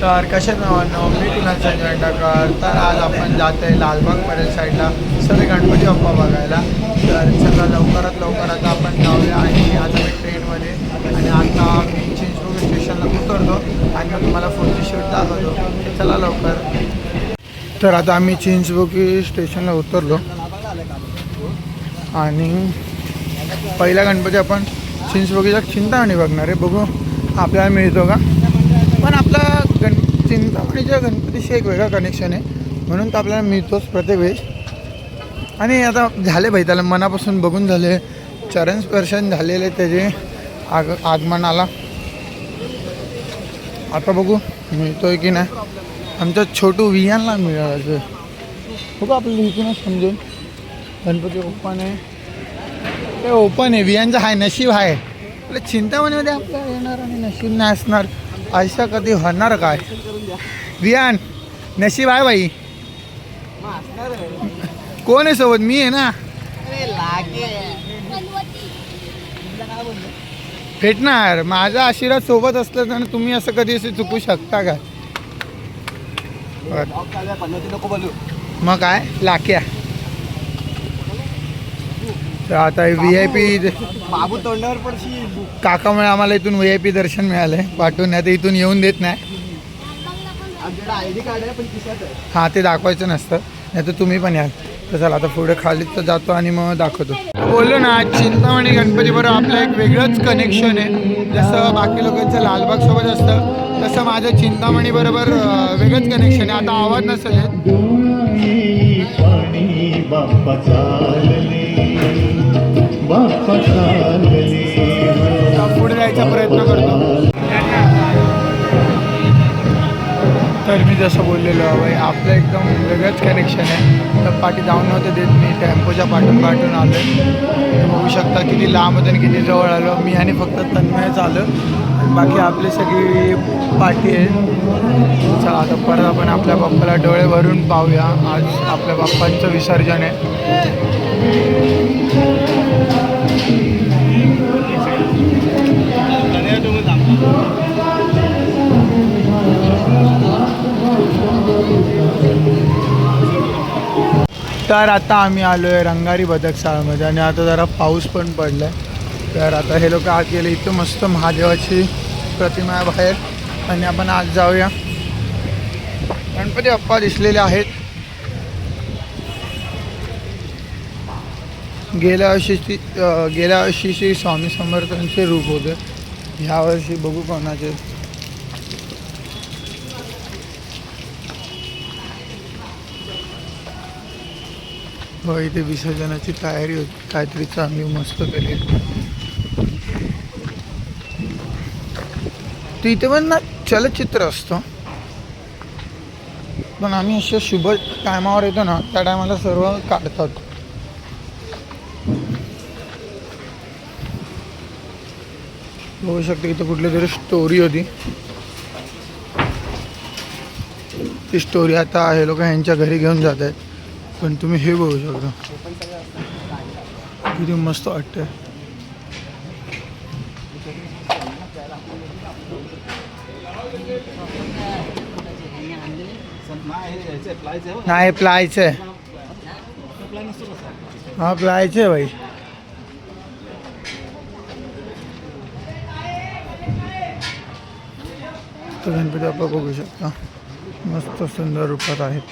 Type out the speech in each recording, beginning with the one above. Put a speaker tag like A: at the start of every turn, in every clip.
A: तर कशा नावानं मी कुणाल संजय अंडाकर तर आज आपण जात आहे लालबाग परेल साईडला सगळे गणपती बाप्पा बघायला. तर चला लवकरात लवकर आता आपण जाऊया आणि आता मी ट्रेनमध्ये. आणि आता मी चिंचवड स्टेशनला उतरतो आणि मग तुम्हाला फोनची शूट दाखवतो. चला लवकर. तर आता आम्ही चिंचबुकी स्टेशनला उतरलो. आणि पहिला गणपती आपण चिंचबुकीचा चिंतामणी बघणार आहे. बघू आपल्याला मिळतो का? पण आपला चिंतामणीच्या गणपतीशी एक वेगळं कनेक्शन आहे. म्हणून तर आपल्याला मिळतोच प्रत्येक वेळेस. आणि आता झाले भाई त्याला मनापासून बघून झाले. चरण स्पर्शन झालेले त्याचे आग आगमनाला. आता बघू मिळतोय की नाही. आमच्या छोटू वियांना मिळायचं. बघू आपल्याला इथूनच समजून. गणपती ओपन आहे. ते ओपन आहे. वियांचं आहे नशीब आहे आपल्या चिंतामणीमध्ये आपल्याला येणार आणि नशीब नाही असणार. असं कधी होणार काय? वियान नशीब आहे बाई. कोण आहे सोबत? मी आहे ना. भेटणार. माझा आशीर्वाद सोबत असलं तर तुम्ही असं कधी असं चुकू शकता का? मग काय? लाक्या. तर आता व्ही आय पी
B: बाबू तोंडावर पडशी.
A: काकामुळे आम्हाला इथून व्ही आय पी दर्शन मिळालं आहे पाठवून नाही तर इथून येऊन देत नाही.
B: आमच्याकडे आय डी कार्ड आहे पण खिशात आहे.
A: हां ते दाखवायचं नसतं. नाही तर तुम्ही पण याल. तर चला आता पुढे खालीच तर जातो आणि मग दाखवतो. बोललो ना चिंतामणी गणपतीबरोबर आपलं एक वेगळंच कनेक्शन आहे. जसं बाकी लोकांचं लालबागसोबत असतं तसं माझं चिंतामणी बरोबर वेगळंच कनेक्शन आहे. आता आवाज नसेल. येत.
C: बाप्पा चालले.
A: पुढे जायचा प्रयत्न करतो. तर मी जसं बोललेलो आहे आपलं एकदम वेगळंच कनेक्शन आहे. तर पाठी जाऊन नव्हतं देत मी टेम्पोच्या पाठून पाठून आलो आहे बघू शकता किती लांब होतं आणि किती जवळ आलो. मी आणि फक्त तन्मयच आलो. आणि बाकी आपली सगळी पाठी आहे. चला आता परत आपण आपल्या बाप्पाला डोळे भरून पाहूया. आज आपल्या बाप्पांचं विसर्जन आहे. तर आता आम्ही आलो आहे रंगारी बदक शाळेमध्ये आणि आता जरा पाऊस पण पडला आहे तर आता हे लोक आत गेले इथं मस्त महादेवाची प्रतिमा आहे बाहेर. आणि आपण आज जाऊया. गणपती अप्पा दिसलेले आहेत. गेल्या वर्षी गेल्या वर्षी श्री स्वामी समर्थांचे रूप होते. ह्या वर्षी बघू कोणाचे. हो इथे विसर्जनाची तयारी होती. काहीतरी चांगली मस्त केली. तर इथे पण ना चलचित्र असतं. पण आम्ही अशा शुभ टायमावर येतो ना त्या टायमाला सर्व काढतात. बघू शकते इथं कुठली तरी स्टोरी होती. ती स्टोरी आता हे लोक यांच्या घरी घेऊन जात आहेत पण तुम्ही हे बघू शकता. किती मस्त वाटतंय नाही प्लायचं आहे. हा प्लायचं आहे भाई. गणपती बाप्पा बघू शकता. मस्त सुंदर रूपात आहेत.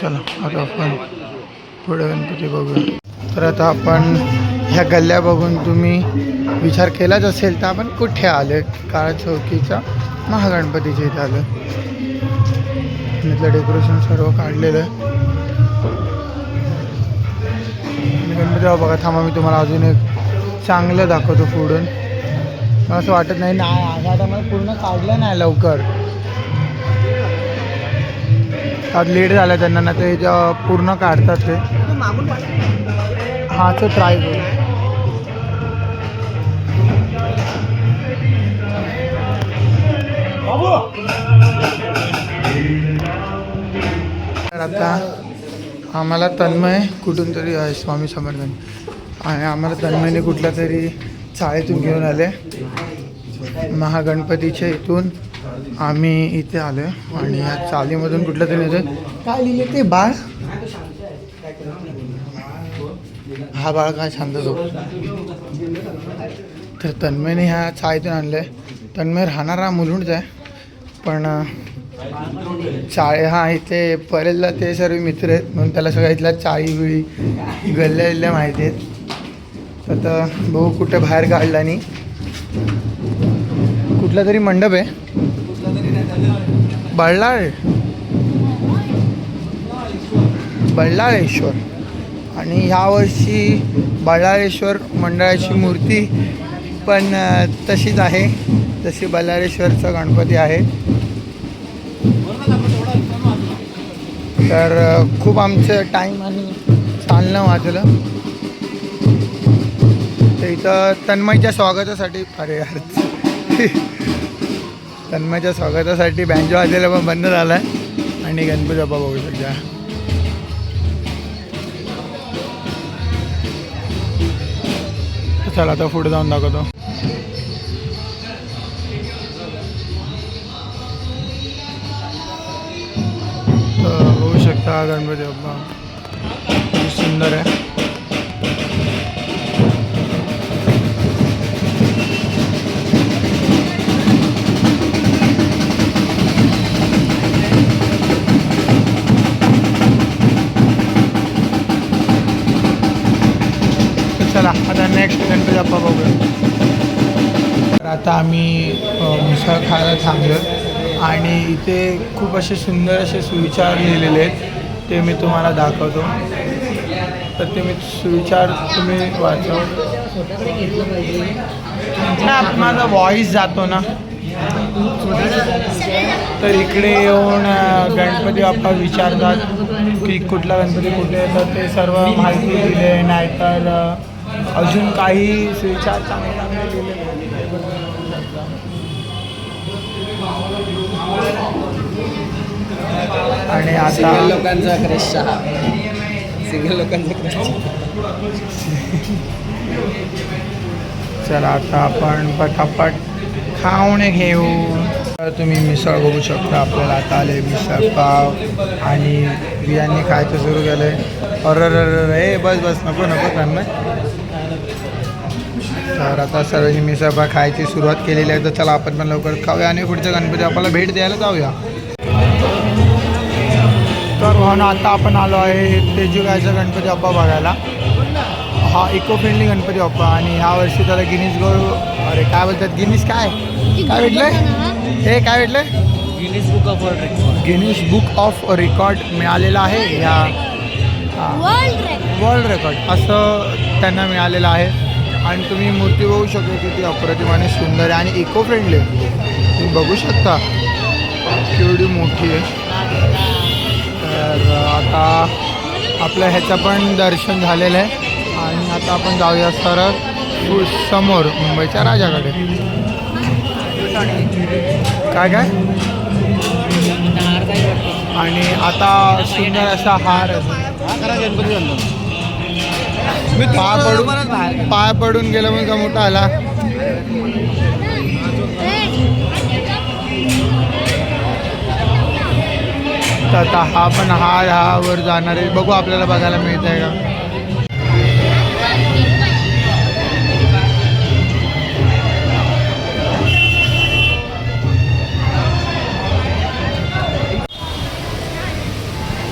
A: चला आता आपण पुढे गणपती बघूया. तर आता आपण ह्या गल्ल्या बघून तुम्ही विचार केलाच असेल तर आपण कुठे आलो? काळा चौकीचा महागणपतीच्या इथे आलो. इथलं डेकोरेशन सर्व काढलेलं आहे. गणपती बाबा बघा थांबा मी तुम्हाला अजून एक चांगलं दाखवतो पुढून. मला असं वाटत नाही नाही आता मला पूर्ण काढलं नाही लवकर. आज लेट झालं त्यांना ना ते पूर्ण काढतात ते.
B: मागून
A: हा तो ट्राय करू. तर आता आम्हाला तन्मय कुठून तरी आहे स्वामी समर्थन. आणि आम्हाला तन्मयने कुठल्या तरी चाळीतून घेऊन आले. महागणपतीच्या इथून आम्ही इथे आलो आणि या चालीमधून कुठलं तरी काय लिहिले ते बाळ? हा बाळ काय शांत झोप. तर तन्मयने ह्या चाळीतून आणलं आहे तन्मय राहणारा मुलुंडचा आहे. पण चाळे हा इथे परेलला ते सर्व मित्र आहेत. म्हणून त्याला सगळ्या इथल्या चाळी बिळी गल्ल्या गल्ल्या माहिती आहेत. तर आता भाऊ कुठे बाहेर काढला नाही. कुठला तरी मंडप आहे. बल्लाळ. बल्लाळेश्वर. आणि ह्यावर्षी बल्लाळेश्वर मंडळाची मूर्ती पण तशीच आहे. जशी बल्लाळेश्वरचा गणपती आहे. तर खूप आमचं टाईम आणि चालणं वाचलं तर तन्मयच्या स्वागतासाठी अरे यार. तन्मयच्या स्वागतासाठी बँजो वाजलेला पण बंद झाला आहे आणि गणपती बाप्पा बघू शकता. चला आता पुढे जाऊन दाखवतो. बघू शकता गणपती बाप्पा. सुंदर आहे. चला आता नेक्स्ट गणपती बाप्पा बघूया. तर आता आम्ही मिसळ खायला थांबलो आणि इथे खूप असे सुंदर असे सुविचार लिहिलेले आहेत. ते मी तुम्हाला दाखवतो. तर ते मी सुविचार तुम्ही वाचव. नाही माझा व्हॉइस जातो ना. तर इकडे येऊन गणपती बाप्पा विचारतात की कुठला गणपती कुठे येतात ते सर्व माहिती दिले. नाहीतर अजून काही सुविचार चांगले चांगले लिहिले आणि आता
B: लोकांचा क्रश चहा. सिंगल लोकांचा क्रश
A: चला आता आपण पटापट खाऊन घेऊ. तर तुम्ही मिसळ बघू शकता आपल्याला आता आले मिसळ पाव आणि बिर्याणी खायचं सुरू केलं आहे अर ए बस बस नको नको तन्मय तर आता सर्वांनी मिसळ पाव खायची सुरुवात केलेली आहे. तर चला आपण पण लवकर खाऊया आणि पुढच्या गणपती आपल्याला भेट द्यायला जाऊया. तर भावना आता आपण आलो आहे तेजुगायचा गणपती बाप्पा बघायला. हा इको फ्रेंडली गणपती बाप्पा आणि ह्या वर्षी त्याला गिनीज गो अरे काय बोलतात? गिनीज काय? काय भेटलंय? हे काय भेटलंय?
B: Guinness book of world record
A: Guinness book of record मिळालेला आहे
D: रेकॉर्ड
A: वर्ल्ड रेकॉर्ड असं त्यांना मिळालेलं आहे. आणि तुम्ही मूर्ती बघू शकता किती अप्रतिम आणि सुंदर आहे आणि इको फ्रेंडली आहे. तुम्ही बघू शकता. केवढी मोठी आहे. तर आता आपलं ह्याचं पण दर्शन झालेलं आहे. आणि आता आपण जाऊया सरळ समोर मुंबईच्या राजाकडे. काय काय? आणि आता सुंदर असा हार
B: गणपती
A: पाय पडून पाय पडून गेलं मग का मोठा आला? आता हा पण हार हा वर जाणार आहे. बघू आपल्याला बघायला मिळत आहे का?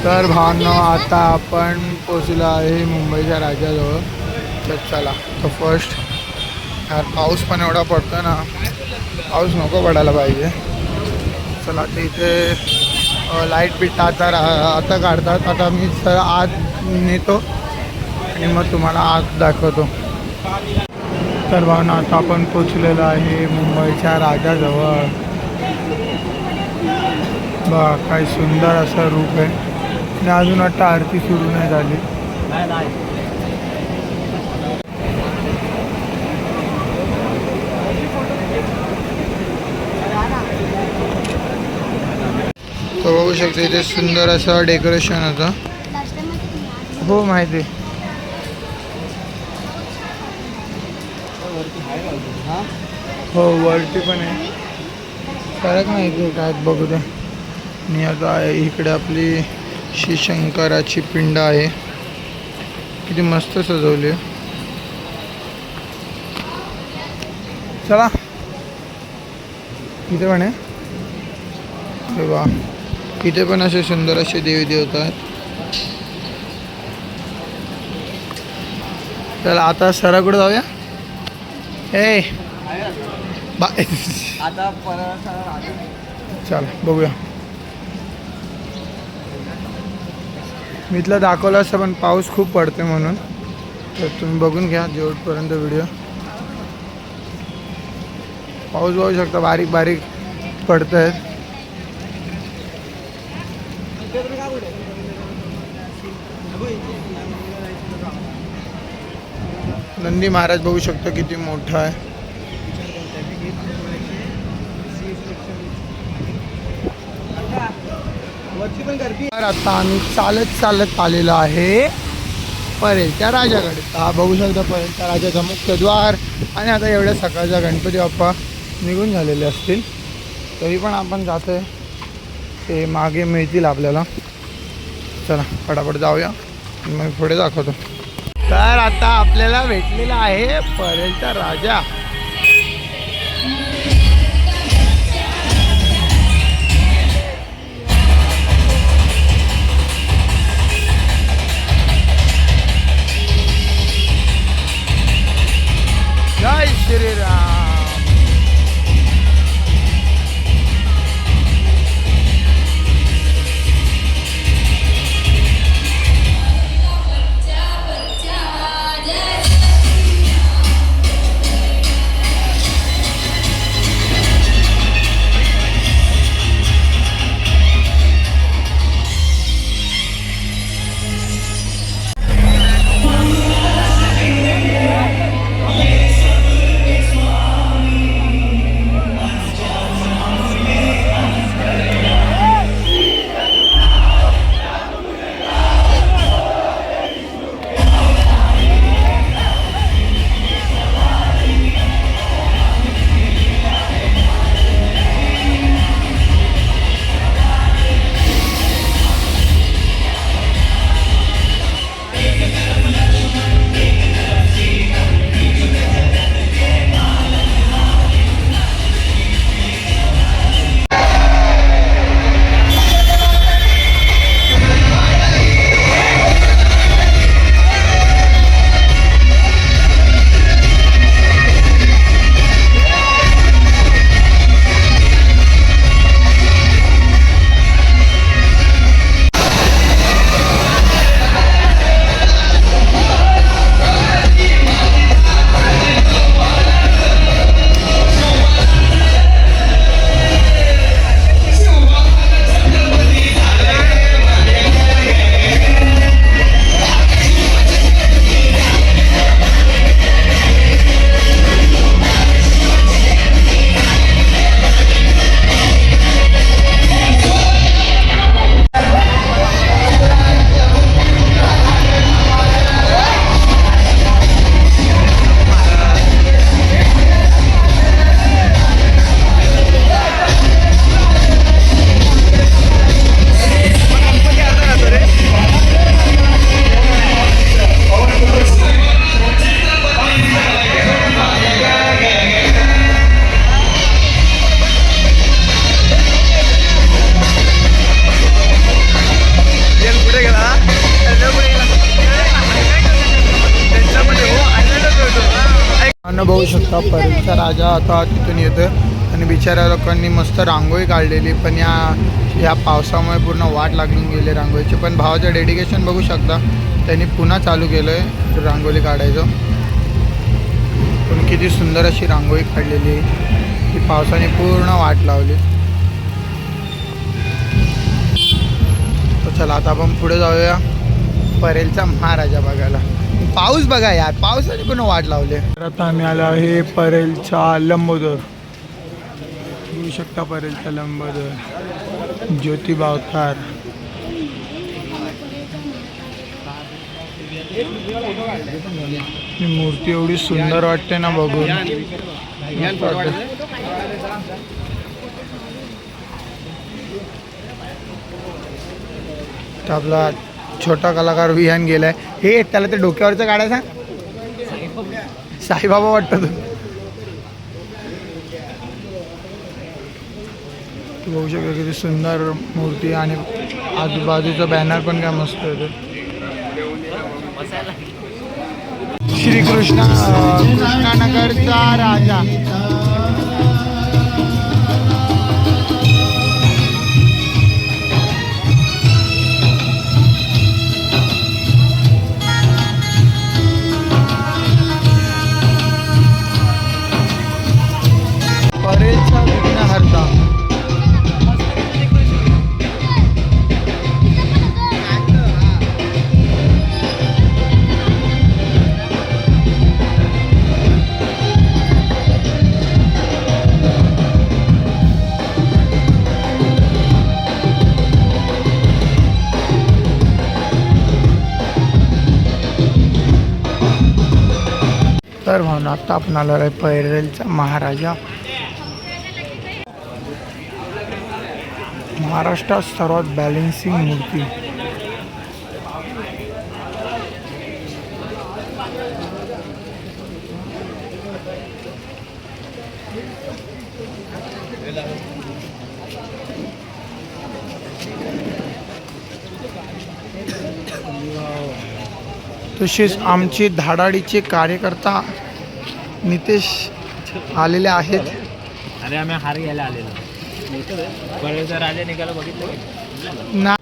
A: तर भावांनो आता आपण पोचलो आहे मुंबईच्या राजाजवळ. तर चला तर फर्स्ट यार पाऊस पण एवढा पडतो ना पाऊस नको पडायला पाहिजे. चला ते इथे लाइट बिट आता रा- आता काढतात. आता मी सर आत नेतो आणि मग तुम्हाला आत दाखवतो. तर भावना आता आपण पोचलेलो आहे मुंबईच्या राजाजवळ. बा काय सुंदर असं रूप आहे. आणि अजून वाटतं आरती सुरू नाही झाली.
B: नाही
A: बघू शकते इथे सुंदर असं डेकोरेशन होतं. हो माहिती आहे.
B: हो
A: वरती पण आहे. फरक नाही इथे काय बघू दे. आणि आता आहे इकडे आपली श्री शंकराची पिंड आहे. किती मस्त सजवली आहे. चला. इथे पण आहे. अरे वा. इथे पण असे सुंदर असे देवी देवता आहेत. चला आता सराकडे जाऊया. ए. बा.
B: आता परत
A: चल बघूया. मी इथलं दाखवलं असतं पण पाऊस खूप पडते म्हणून. तर तुम्ही बघून घ्या जेवढपर्यंत व्हिडिओ पाऊस बघू शकता बारीक बारीक पडत आहेत नंदी महाराज बघू शकतो किती मोठा आहे
B: वरती पण गर्दी
A: तर आता आम्ही चालत चालत आलेलो आहे परेलच्या राजाकडे. हा बघू शकता परेलच्या राजाचा मुख्य द्वार. आणि आता एवढ्या सकाळच्या गणपती बाप्पा निघून झालेले असतील. तरी पण आपण जातोय. ते मागे मिळतील आपल्याला. चला फटाफट जाऊया. मग पुढे दाखवतो. तर आता आपल्याला भेटलेला आहे परेलचा राजा. Jai Sri Ram. अनुभवू बघू शकता. परीक्षा राजा आता तिथून येतो आणि बिचाऱ्या लोकांनी मस्त रांगोळी काढलेली. पण या या पावसामुळे पूर्ण वाट लागून गेली रांगोळीची. पण भावाचं डेडिकेशन बघू शकता. त्यांनी पुन्हा चालू केलं आहे रांगोळी काढायचं. पण किती सुंदर अशी रांगोळी काढलेली. ती पावसाने पूर्ण वाट लावली. तर चला आता आपण पुढे जाऊया. परेलचा महाराजा बघायला. पाऊस बघा यार पावसाने पण वाट लावले. तर आता आम्ही आलो आहे परेलचा लंबोदर. बघू शकता परेलचा लंबोदर. ज्योतिबा अवतार ही मूर्ती एवढी सुंदर वाटते ना बघून. वाटते. आपला छोटा कलाकार विहान गेलाय. हे त्याला ते डोक्यावरचं काढायचा साईबाबा वाटतं तू बघू शकतो किती सुंदर मूर्ती आणि आजूबाजूचा बॅनर पण काय मस्त आहे श्रीकृष्ण कृष्णानगरचा राजा. स्थापनाला आपण आहे पैरेलचा महाराजा. महाराष्ट्रात सर्वात बॅलेन्सिंग मूर्ती. तसेच आमचे धाडाडीचे कार्यकर्ता नितेश आलेले आहेत.
B: अरे आम्ही हार घ्यायला आलेलो. बरेच राजा निघाला बघितलं
A: ना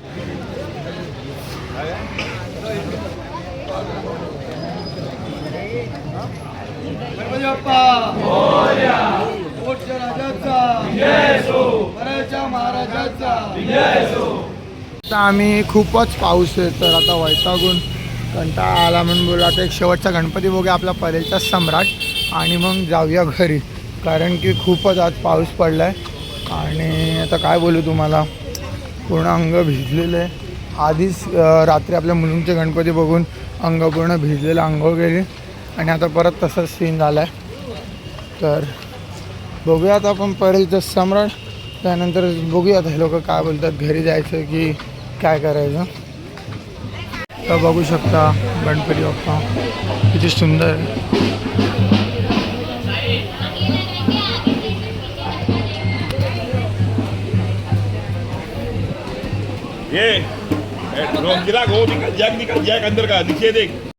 A: आता आम्ही खूपच पाऊस आहे तर आता वैतागून कंटाळा आला म्हणून बोललो आता एक शेवटचा गणपती बघूया आपला परेलचा सम्राट. आणि मग जाऊया घरी. कारण की खूपच आज पाऊस पडला आहे आणि आता काय बोलू तुम्हाला? पूर्ण अंग भिजलेलं आहे. आधीच रात्री आपल्या मुलींचे गणपती बघून अंग पूर्ण भिजलेलं आंघोळ गेली आणि आता परत तसंच सीन झाला आहे तर बघूया आता आपण परेलचं सम्राट. त्यानंतर बघूया आता हे लोक काय बोलतात घरी जायचं की काय करायचं. तर बघू शकता गणपती बाप्पा. किती सुंदर.
E: ये रोक गिरा गो निकल जैक निकल जैक अंदर का नीचे देख।